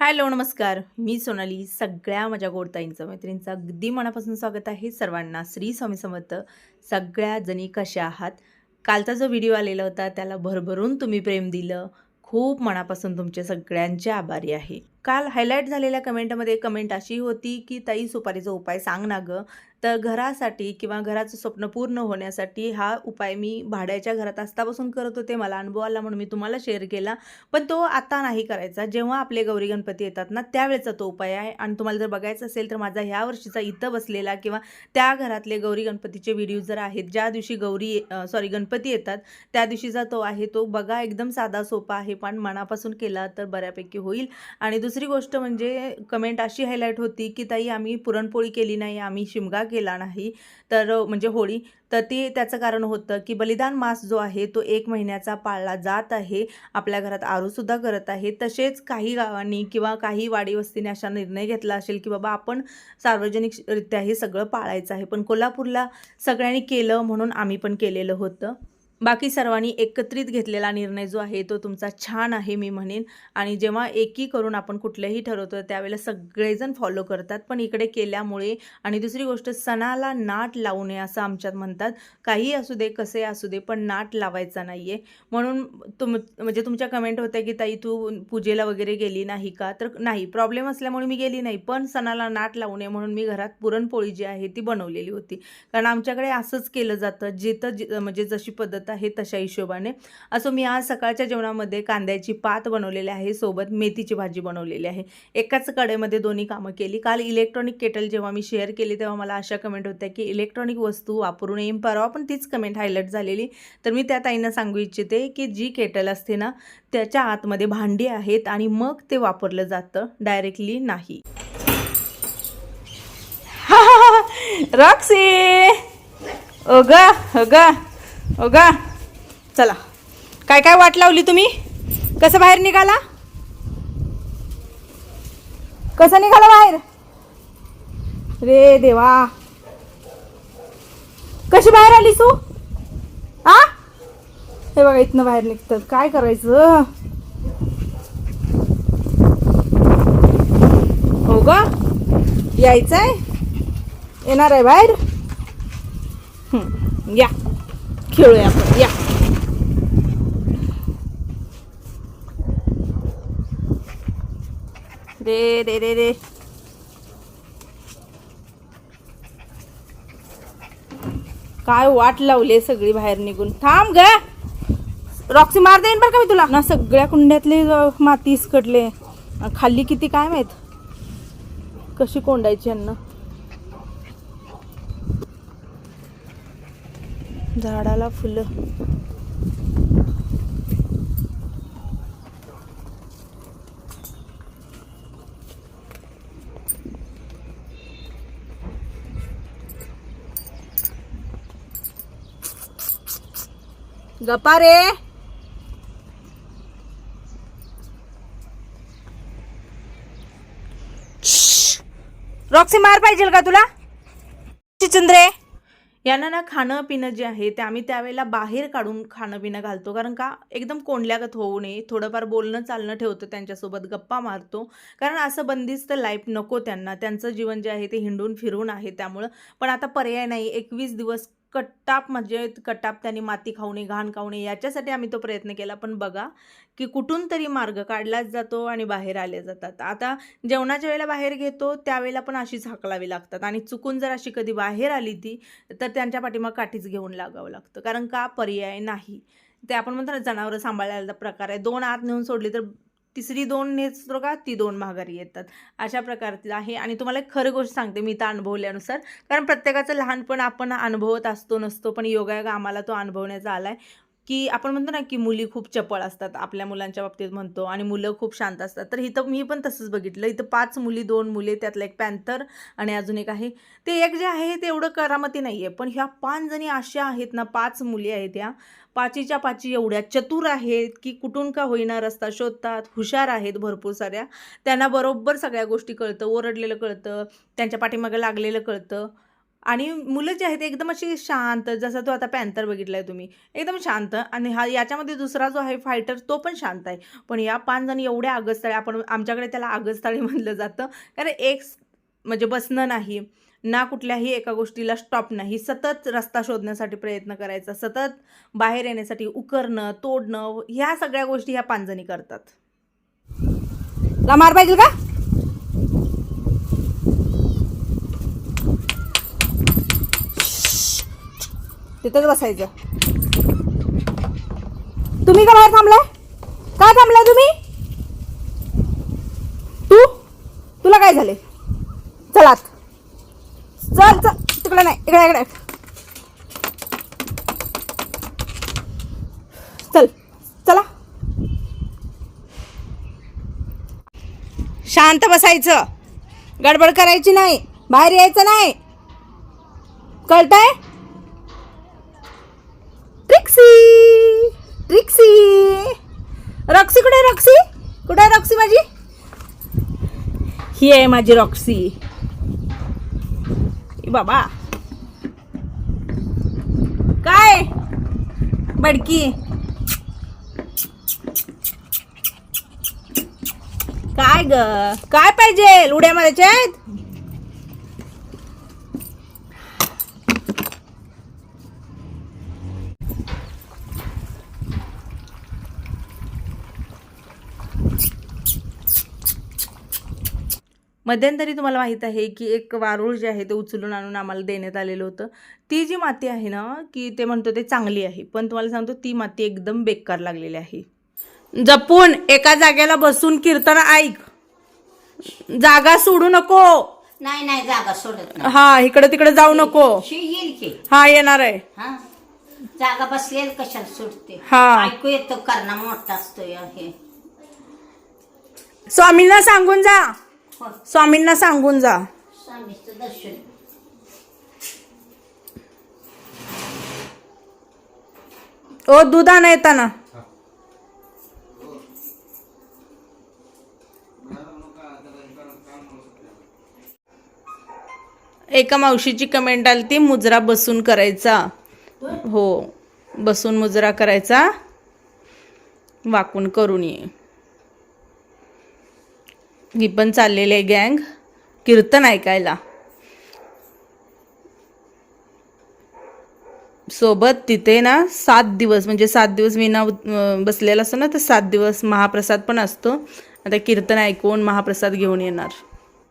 Hello नमस्कार. मी सोनाली सगळ्या माझ्या गोडताईंचं मैत्रिणींचं अगदी मनापासून स्वागत आहे सर्वांना. श्री स्वामी समर्थ सगळ्या जणी कशा आहात? कालचा जो व्हिडिओ आलेला होता त्याला भरभरून तुम्ही प्रेम दिलं. खूप मनापासून तुमचे सगळ्यांचे आभारी आहे. काल हायलाईट झालेल्या कमेंटमध्ये कमेंट अशी होती की ताई सुपारीचा उपाय सांग ना गं. तर घरासाठी किंवा घराचं स्वप्न पूर्ण होण्यासाठी हा उपाय मी भाड्याच्या घरात असतापासून करत होते. मला अनुभव आला म्हणून मी तुम्हाला शेअर केला. पण तो आता नाही करायचा. जेव्हा आपले गौरी गणपती येतात ना त्यावेळेचा तो उपाय आहे. आणि तुम्हाला जर बघायचं असेल तर माझा ह्या वर्षीचा इथं बसलेला किंवा त्या घरातले गौरी गणपतीचे व्हिडिओ जर आहेत ज्या दिवशी गौरी सॉरी गणपती येतात त्या दिवशीचा तो आहे. तो बघा एकदम साधा सोपा आहे. पण मनापासून केला तर बऱ्यापैकी होईल. आणि दुसरी गोष्ट म्हणजे कमेंट अशी हायलाईट होती की ताई आम्ही पुरणपोळी केली नाही. आम्ही शिमगा केला नाही तर म्हणजे होळी तर ते त्याचं कारण होतं की बलिदान मास जो आहे तो एक महिन्याचा पाळला जात आहे. आपल्या घरात आरूसुद्धा करत आहे. तसेच काही गावांनी किंवा काही वाडी वस्तीने निर्णय घेतला असेल की बाबा आपण सार्वजनिकरित्या हे सगळं पाळायचं आहे. पण कोल्हापूरला सगळ्यांनी केलं म्हणून आम्ही पण केलेलं होतं. बाकी सर्वांनी एकत्रित घेतलेला निर्णय जो आहे तो तुमचा छान आहे मी म्हणेन. आणि जेव्हा एकी करून आपण कुठलंही ठरवतो त्यावेळेला सगळेजण फॉलो करतात. पण इकडे केल्यामुळे आणि दुसरी गोष्ट सणाला नाट लावू नये असं आमच्यात म्हणतात. काही असू दे कसे असू दे पण नाट लावायचा नाही आहे म्हणून तुम म्हणजे तुमच्या कमेंट होत्या की ताई तू पूजेला वगैरे गेली नाही का? तर नाही प्रॉब्लेम असल्यामुळे मी गेली नाही. पण सणाला नाट लावू नये म्हणून मी घरात पुरणपोळी जी आहे ती बनवलेली होती. कारण आमच्याकडे असंच केलं जातं. जिथं जि म्हणजे जशी पद्धत आहे तशा हिशोबाने. असं मी आज सकाळच्या जेवणामध्ये कांद्याची पात बनवलेली आहे सोबत मेथीची भाजी बनवलेली आहे. एकाच कडेमध्ये दोन्ही कामं केली. काल इलेक्ट्रॉनिक केटल जेव्हा मी शेअर केली तेव्हा मला अशा कमेंट होत्या की इलेक्ट्रॉनिक वस्तू वापरू नये परवा पण तीच कमेंट हायलाईट झालेली. तर मी त्या ताईंना सांगू इच्छिते की जी केटल असते ना त्याच्या आतमध्ये भांडी आहेत आणि मग ते वापरलं जातं डायरेक्टली नाही. रॉक्सी ग हो ग चला. काय काय वाट लावली तुम्ही? कसं बाहेर निघाला? कसं निघाला बाहेर? रे देवा. कशी बाहेर आलीस तू? आ? हे बघा इथनं बाहेर निघतात. काय करायचं? हो ग यायचंय? येणार आहे बाहेर? या. खेळूया आपण. या. रे रे रे रे काय वाट लावली सगळी बाहेर निघून. थांब ग. रॉक्सी मार देईन बरं का मी तुला. ना सगळ्या कुंड्यातले माती इसकडले. खाल्ली किती काय माहीत? कशी कोंडायची यांना? झाडाला फुलं. गपा रे. रॉक्सी मार पाहिजे का तुला? चंद्रे यांना ना खाणं पिणं जे आहे ते आम्ही त्यावेळेला बाहेर काढून खाणं पिणं घालतो. कारण का एकदम कोंडल्यागत होऊ नये. थोडंफार बोलणं चालणं ठेवतो त्यांच्यासोबत गप्पा मारतो. कारण असं बंदिस्त लाईफ नको त्यांना. त्यांचं जीवन जे आहे ते हिंडून फिरून आहे त्यामुळं. पण आता पर्याय नाही. एकवीस दिवस कट्टाप म्हणजे कट्टाप त्यांनी माती खाऊ नये घाण खाऊ नये याच्यासाठी आम्ही तो प्रयत्न केला. पण बघा की कुठून तरी मार्ग काढलाच जातो आणि बाहेर आले जातात. आता जेवणाच्या वेळेला बाहेर घेतो त्यावेळेला पण अशीच हाकलावी लागतात. आणि चुकून जर अशी कधी बाहेर आली ती तर त्यांच्या पाठीमाग काठीच घेऊन लागावं लागतं. कारण का पर्याय नाही? ते आपण म्हणतो ना जनावरं सांभाळायला प्रकार आहे. दोन आत नेऊन सोडली तर तिसरी दोन नेसतो का ती दोन माघारी येतात. अशा प्रकारचं आहे. आणि तुम्हाला एक खरं गोष्ट सांगते मी तर अनुभवल्यानुसार. कारण प्रत्येकाचं लहानपण आपण अनुभवत असतो नसतो पण योगायोग आम्हाला तो अनुभवण्याचा आला आहे की आपण म्हणतो ना की मुली खूप चपळ असतात आपल्या मुलांच्या बाबतीत म्हणतो आणि मुलं खूप शांत असतात. तर इथं मी पण तसंच बघितलं. इथं पाच मुली दोन मुले त्यातलं एक पॅन्थर आणि अजून एक आहे. ते एक जे आहे ते एवढं करामती नाही आहे पण ह्या पाच जणी अशा आहेत ना पाच मुली आहेत या. पाचीच्या पाची एवढ्या चतुर आहेत की कुठून का होईना रस्ता शोधतात हुशार आहेत भरपूर साऱ्या. त्यांना बरोबर सगळ्या गोष्टी कळतं ओरडलेलं कळतं त्यांच्या पाठीमागं लागलेलं कळतं. आणि मुलं जी आहेत एकदम अशी शांत जसं तो आता पॅन्थर आहे तुम्ही एकदम शांत आणि हा याच्यामध्ये दुसरा जो आहे फायटर तो पण शांत आहे. पण या पाच जण एवढ्या आगस्ताळे आपण आमच्याकडे त्याला आगस्ताळे म्हणलं जातं. कारण एक म्हणजे बसणं नाही ना कुठल्याही एका गोष्टीला स्टॉप नाही. सतत रस्ता शोधण्यासाठी प्रयत्न करायचा सतत बाहेर येण्यासाठी उकरणं तोडणं ह्या सगळ्या गोष्टी ह्या पांजणी करतात. ला मार पाहिजे का? तिथंच बसायचं. तुम्ही का बाहेर थांबलाय? काय थांबलाय तुम्ही? तू? तुला काय झाले? चलात चल चल. तिकडे नाही. इकडे इकडे. चल. चला. शांत बसायचं. गडबड करायची नाही. बाहेर यायचं नाही. कळतंय ट्रिक्सी ट्रिक्सी रॉक्सी कुठे आहे रॉक्सी कुठे आहे रॉक्सी माझी ही आहे माझी रॉक्सी बाबा. काय? बडकी. काय ग? काय पाहिजे? उड्या मारायच्या आहेत? मध्यंतरी तुम्हाला माहीत आहे की एक वारूळ जे आहे ते उचलून आणून आम्हाला देण्यात आलेलं होतं. ती जी माती आहे ना की ते म्हणतो ते चांगली आहे. पण तुम्हाला सांगतो ती माती एकदम बेकार लागलेली आहे. जपून एका जागेला बसून कीर्तन ऐक. जागा सोडू नको. नाही नाही जागा सोडत नाही. हा इकडे तिकडे जाऊ नको. शी येईल की. हा येणार आहे. हा? जागा बसलेली कशाला सुटते हा. ऐकू येतो करणं मोठा असतो हे. स्वामींना सांगून जा. स्वामींना सांगून जा. स्वामीचं दर्शन. ओ दूध आणा येताना. एका मावशीची कमेंट आली ती मुजरा बसून करायचा. हो बसून मुजरा करायचा. वाकून करून ये. मी पण चाललेली आहे गँग. कीर्तन ऐकायला. सोबत तिथे ना सात दिवस म्हणजे सात दिवस मी ना बसलेला असतो ना तर सात दिवस महाप्रसाद पण असतो. आता कीर्तन ऐकून महाप्रसाद घेऊन येणार.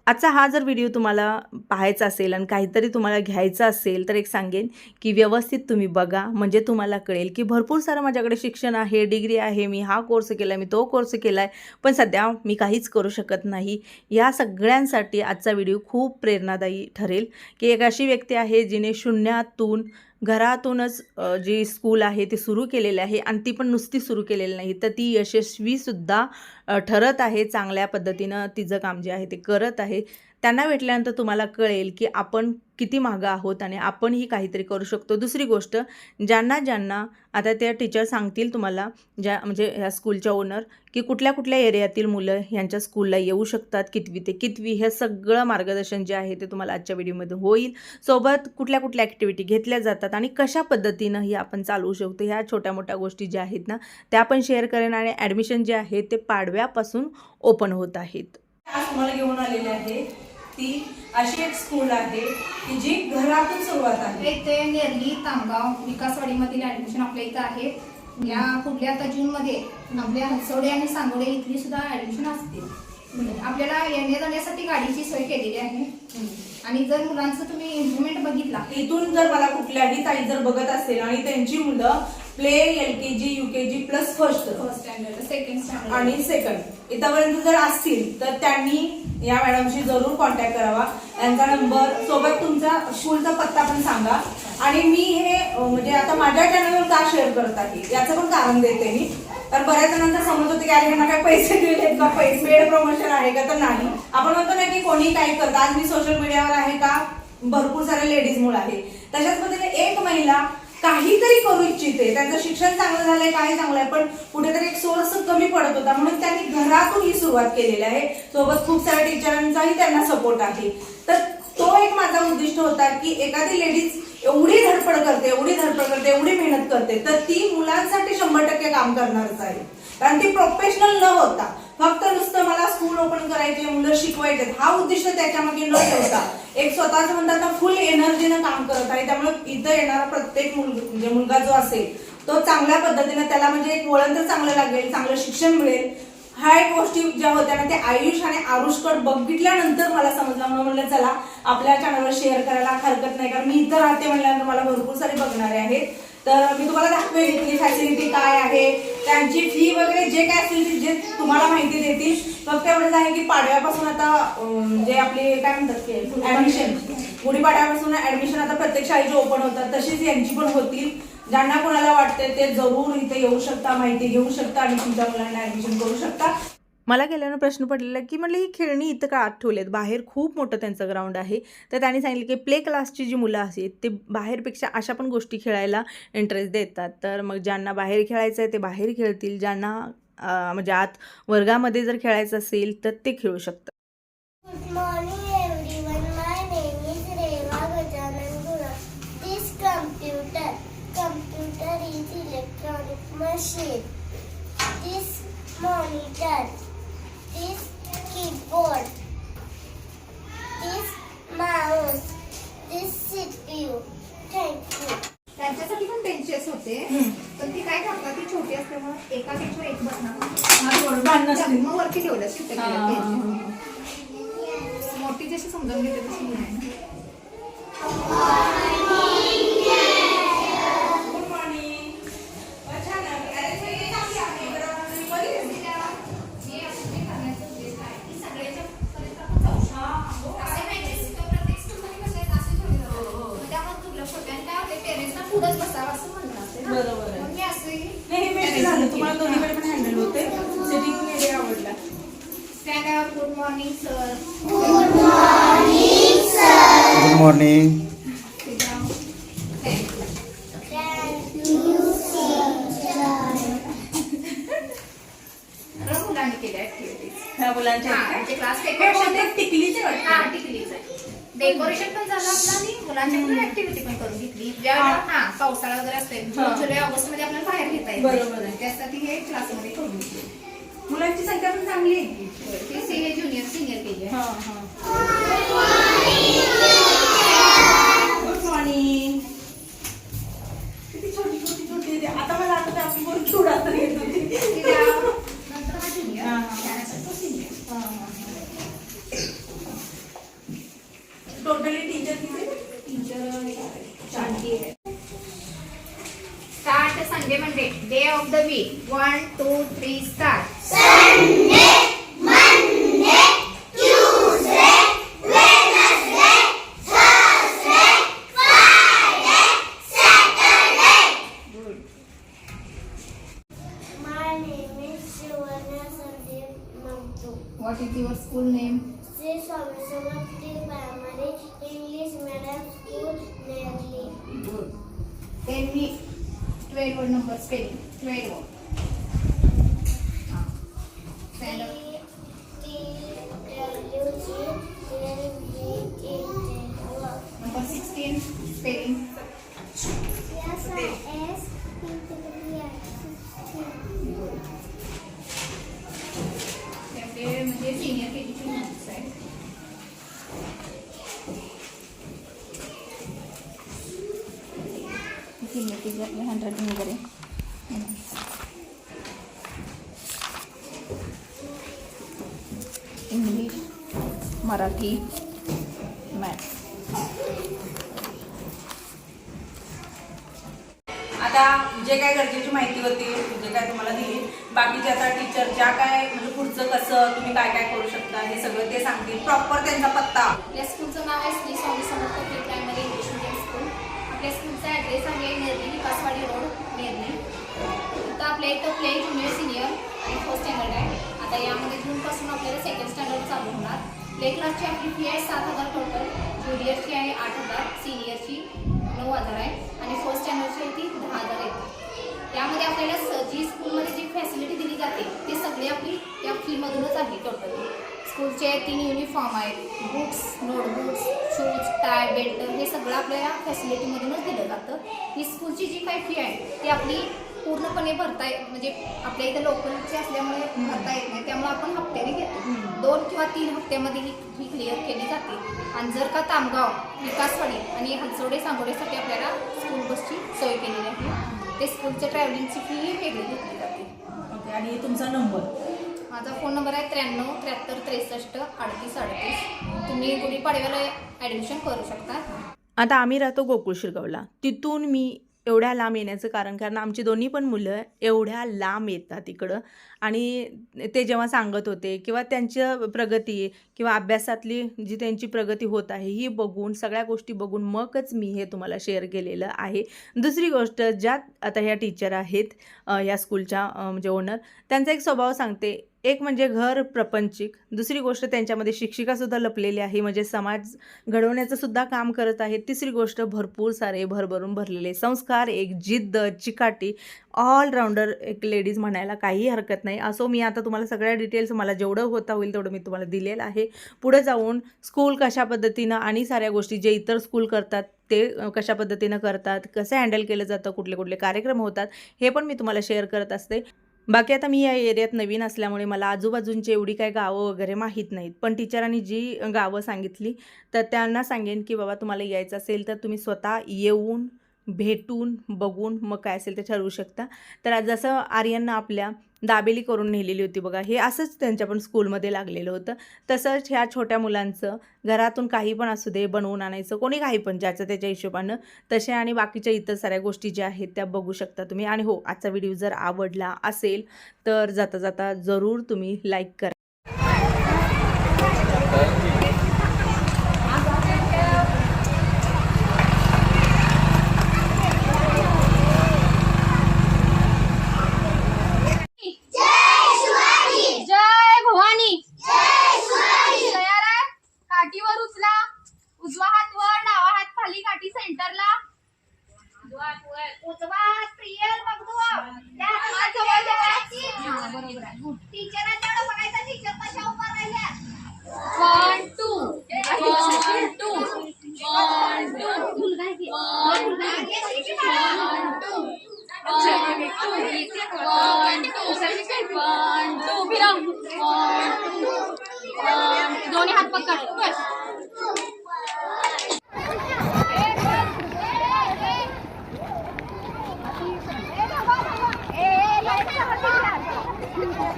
आजचा हा जर व्हिडिओ तुम्हाला पाहायचा असेल आणि काहीतरी तुम्हाला घ्यायचं असेल तर एक सांगेन की व्यवस्थित तुम्ही बघा. म्हणजे तुम्हाला कळेल की भरपूर सारं माझ्याकडे शिक्षण आहे डिग्री आहे मी हा कोर्स केला मी तो कोर्स केला आहे पण सध्या मी काहीच करू शकत नाही. या सगळ्यांसाठी आजचा व्हिडिओ खूप प्रेरणादायी ठरेल. की एक अशी व्यक्ती आहे जिने शून्यातून घरातूनच जी स्कूल आहे ती सुरू केलेली आहे आणि ती पण नुसती सुरू केलेली नाही. तर ती यशस्वीसुद्धा ठरत आहे चांगल्या पद्धतीनं तिचं काम जे आहे ते करत आहे. त्यांना भेटल्यानंतर तुम्हाला कळेल की आपण किती मागं आहोत आणि आपणही काहीतरी करू शकतो. दुसरी गोष्ट ज्यांना ज्यांना आता त्या टीचर सांगतील तुम्हाला ज्या म्हणजे ह्या स्कूलच्या ओनर की कुठल्या कुठल्या एरियातील मुलं ह्यांच्या स्कूलला येऊ शकतात कितवी ते कितवी हे सगळं मार्गदर्शन जे आहे ते तुम्हाला आजच्या व्हिडिओमध्ये होईल. सोबत कुठल्या कुठल्या ॲक्टिव्हिटी घेतल्या जातात आणि कशा पद्धतीनं ही आपण चालवू शकतो ह्या छोट्या मोठ्या गोष्टी ज्या आहेत ना त्या पण शेअर करेन आणि ॲडमिशन जे आहे ते पाडव्यापासून ओपन होत आहेत. आज तुम्हाला घेऊन आलेले आहे. ती अशी एक स्कूल आहे की जी घरातून सुरुवात आहे. इथे नेरली तामगाव विकासवाडीमधील ऍडमिशन आपल्या इथं आहे. या पुढल्या आता जून मध्ये आपल्या हंसवडे आणि सांगोडे इथली सुद्धा ऍडमिशन असते आपल्याला येण्या जाण्यासाठी गाडीची सोय केलेली आहे. आणि जर मुलांचं तुम्ही इम्प्रुव्हमेंट बघितला. इथून जर मला कुठल्याही ताई जर बघत असेल आणि त्यांची मुलं play L K G U K G plus first first standard second standard आणि सेकंड इथपर्यंत जर असतील तर त्यांनी या मॅडमशी जरूर कॉन्टॅक्ट करावा. यांचा नंबर सोबत तुमचा स्कूलचा पत्ता पण सांगा. आणि मी हे म्हणजे आता माझ्या चॅनलवर का शेअर करत आहे याचं पण कारण देते मी. तर बऱ्याच जणांचा समज होते की अरे मला काय पैसे दिलेत का? पैसे पेड प्रमोशन आहे का? तर नाही. आपण म्हणतो ना की कोणी काही करतं? आज मी सोशल मीडियावर आहे का? भरपूर साऱ्या लेडीज मुळे आहे तशाच पद्धतीने एक महिला काहीतरी करू इच्छिते. त्यांचं शिक्षण चांगलं झालंय काही चांगलं आहे पण कुठेतरी एक सोर्स कमी पडत होता. म्हणून त्यांनी घरातून ही सुरुवात केलेली आहे. सोबत खूप साऱ्या टीचरांचाही त्यांना सपोर्ट आहे. तर तो एक माझा उद्दिष्ट होता की एखादी लेडीज एवढी धडपड करते एवढी धडपड करते एवढी मेहनत करते तर ती मुलांसाठी शंभर टक्के काम करणारच आहे. कारण ती प्रोफेशनल न होता. वृक्षारोपण करायचे मुलं शिकवायचे. हा उद्देश त्याच्यामागे न ठेवता एक स्वतःच म्हणतात ना फुल एनर्जीनं काम करत आहे त्यामुळे इथं येणारा प्रत्येक मुलगा म्हणजे मुलगा जो असेल तो चांगल्या पद्धतीने त्याला म्हणजे एक वळण तर चांगलं लागेल चांगलं शिक्षण मिळेल. ह्या एक गोष्टी ज्या होत्या ना ते आयुष आणि आरुषकड बघितल्यानंतर मला समजलं. म्हणून म्हणलं चला आपल्या चॅनलवर शेअर करायला हरकत नाही कारण मी इथं राहते म्हणल्यानंतर मला भरपूर सारे बघणारे आहेत. तर मी तुम्हाला दाखवेल इथली फॅसिलिटी काय आहे. त्यांची फी वगैरे जे काय असेल ते जे तुम्हाला माहिती देतील. फक्त एवढंच आहे की पाडव्यापासून आता जे आपले काय म्हणतात की ऍडमिशन गुढीपाडव्यापासून ऍडमिशन आता प्रत्येक शाळेची ओपन होतात. तशीच यांची पण होतील. ज्यांना कोणाला वाटते ते जरूर इथे येऊ शकता माहिती घेऊ शकता आणि तुमच्या मुलांना ऍडमिशन करू शकता. मला गेल्यानं प्रश्न पडलेला की म्हटलं ही खेळणी इथं का आत आहेत बाहेर खूप मोठं त्यांचं ग्राउंड आहे. तर त्यांनी सांगितलं की प्ले क्लासची जी मुलं आहेत ते बाहेरपेक्षा अशा पण गोष्टी खेळायला इंटरेस्ट देतात. तर मग ज्यांना बाहेर खेळायचं आहे ते बाहेर खेळतील. ज्यांना म्हणजे आत वर्गामध्ये जर खेळायचं असेल तर ते खेळू शकतात. Computer is electronic machine. This monitor, this keyboard, this mouse, this CPU. Thank you. त्यांच्यासाठी पण बेंचेस होते. पण ती काय करतात ती छोटी असल्यामुळे एका बेंचवर एक बसणार मग वरती ठेवलं शिफ्ट. मोठी जशी समजून घेते तशी मी आहे ना. गुड मॉर्निंग छान हे असं जे करण्याचं उद्देश आहे, की सगळ्याच्या पर्यंत आपण जाऊ शकतो. असे benches प्रत्येक स्कूलमध्ये कसे आहेत, असे ठेवले जातात. मग त्यामुळे दुर्लक्ष होते. आणि काय होते, parents ना पुढंच बसावं असं म्हणणं असते ना. बरोबर आहे. मग मी असंही नाही हे बेस्ट झालं तुम्हाला दोन्हीकडे पण हँडल होते सिटिंग एरिया आवडला stand good morning sir good morning class काय? हे डेकोरेशन बहुतेक टिकलीचे वाटतं. हा टिकलीच आहे डेकोरेशन पण झालं आपलं आणि मुलांच्या ऍक्टिव्हिटी पण करून घेतली ज्या हा. पावसाळा वगैरे असते. जून जुलै ऑगस्टमध्ये आपल्याला बाहेर घेता आहे. त्यासाठी हे क्लासमध्ये करून घेतली मुलांची संख्या पण चांगली आहे हे ज्युनियर सिनियर केली आहे. हा, हा. Good morning They Monday. Day of the week. One, two, three, start. Sunday. Marathi maths आता जे काय गरजेची माहिती होती जे काय तुम्हाला दिली बाकीचे आता टीचर ज्या काय म्हणजे पुढचं कसं तुम्ही काय काय करू शकता हे सगळं ते सांगतील. प्रॉपर त्यांचा पत्ता. आपल्या स्कूलचं नाव आहे Shri Swami Samarth pre primary English medium school आपल्या स्कूलचा ॲड्रेस आहे नेरली विकासवाडी रोड नेरली इथं आपल्या इथं प्ले ज्युनियर सिनियर आणि फर्स्ट स्टँडर्ड आहे. आता यामध्ये जूनपासून आपल्याला सेकंड स्टँडर्ड चालू होणार. प्ले क्लासची आपली फी आहे सात हजार टोटल ज्युनियरची आहे आठ हजार सिनियरची नऊ हजार आहे. आणि फर्स्ट स्टँडर्डची आहे ती दहा हजार आहे. त्यामध्ये आपल्याला स- जी स्कूलमध्ये जी फॅसिलिटी दिली जाते ती सगळी आपली या फीमधूनच आहे टोटल स्कूलचे तीन युनिफॉर्म आहेत. Books notebooks shoes tie belt हे सगळं आपल्याला फॅसिलिटीमधूनच दिलं जातं. ही स्कूलची जी काही फी आहे ती आपली पूर्णपणे भरता येत म्हणजे आपल्या इथं लोकलची असल्यामुळे भरता येत नाही. त्यामुळे आपण हप्त्याने घेतो. दोन किंवा तीन हप्त्यामध्ये ही फी क्लिअर केली जाते. आणि जर का तामगाव विकासवाडी आणि हलसवडे सांगोडेसाठी आपल्याला स्कूल बसची सोय केलेली आहे. ते स्कूलच्या ट्रॅव्हलिंगची फी वेगळी घेतली जाते. ओके आणि तुमचा नंबर? माझा फोन नंबर आहे त्र्याण्णव त्र्याहत्तर त्रेसष्ट अडतीस अडतीस. तुम्ही गुढीपाडव्याला ॲडमिशन करू शकता. आता आम्ही राहतो गोकुळ शिरगावला. तिथून मी एवढ्या लांब येण्याचं कारण कारण आमची दोन्ही पण मुलं एवढ्या लांब येतात इकडं. आणि ते जेव्हा सांगत होते किंवा त्यांच्या प्रगती किंवा अभ्यासातली जी त्यांची प्रगती होत आहे ही बघून सगळ्या गोष्टी बघून मगच मी हे तुम्हाला शेअर केलेलं आहे. दुसरी गोष्ट ज्या आता ह्या टीचर आहेत या स्कूलच्या म्हणजे ओनर त्यांचा एक स्वभाव सांगते एक म्हणजे घर प्रपंचिक दुसरी गोष्ट त्यांच्यामध्ये शिक्षिकासुद्धा लपलेली आहे म्हणजे समाज घडवण्याचं सुद्धा काम करत आहेत तिसरी गोष्ट भरपूर सारे भरभरून भरलेले संस्कार एक जिद्द चिकाटी ऑलराऊंडर एक लेडीज म्हणायला काही हरकत नाही. असो मी आता तुम्हाला सगळ्या डिटेल्स मला जेवढं होता होईल तेवढं मी तुम्हाला दिलेलं आहे. पुढे जाऊन स्कूल कशा पद्धतीनं आणि साऱ्या गोष्टी जे इतर स्कूल करतात ते कशा पद्धतीनं करतात कसं हँडल केलं जातं कुठले कुठले कार्यक्रम होतात हे पण मी तुम्हाला शेअर करत असते. बाकी आता मी या एरियात नवीन असल्यामुळे मला आजूबाजूंची एवढी काही गावं वगैरे माहीत नाहीत. पण टीचरांनी जी गावं सांगितली तर त्यांना सांगेन की बाबा तुम्हाला यायचं असेल तर तुम्ही स्वतः येऊन भेटून बघून मग काय असेल ते ठरवू शकता. तर जसं आर्यांना आपल्या दाबेली करून नेलेली होती बघा. हे असंच त्यांच्या पण स्कूलमध्ये लागलेलं होतं. तसंच ह्या छोट्या मुलांचं घरातून काही पण असू दे बनवून आणायचं कोणी काही पण ज्याचं त्याच्या हिशोबानं तसे आणि बाकीच्या इतर साऱ्या गोष्टी ज्या आहेत त्या बघू शकता तुम्ही. आणि हो आजचा व्हिडिओ जर आवडला असेल तर जाता जाता जरूर तुम्ही लाईक करा.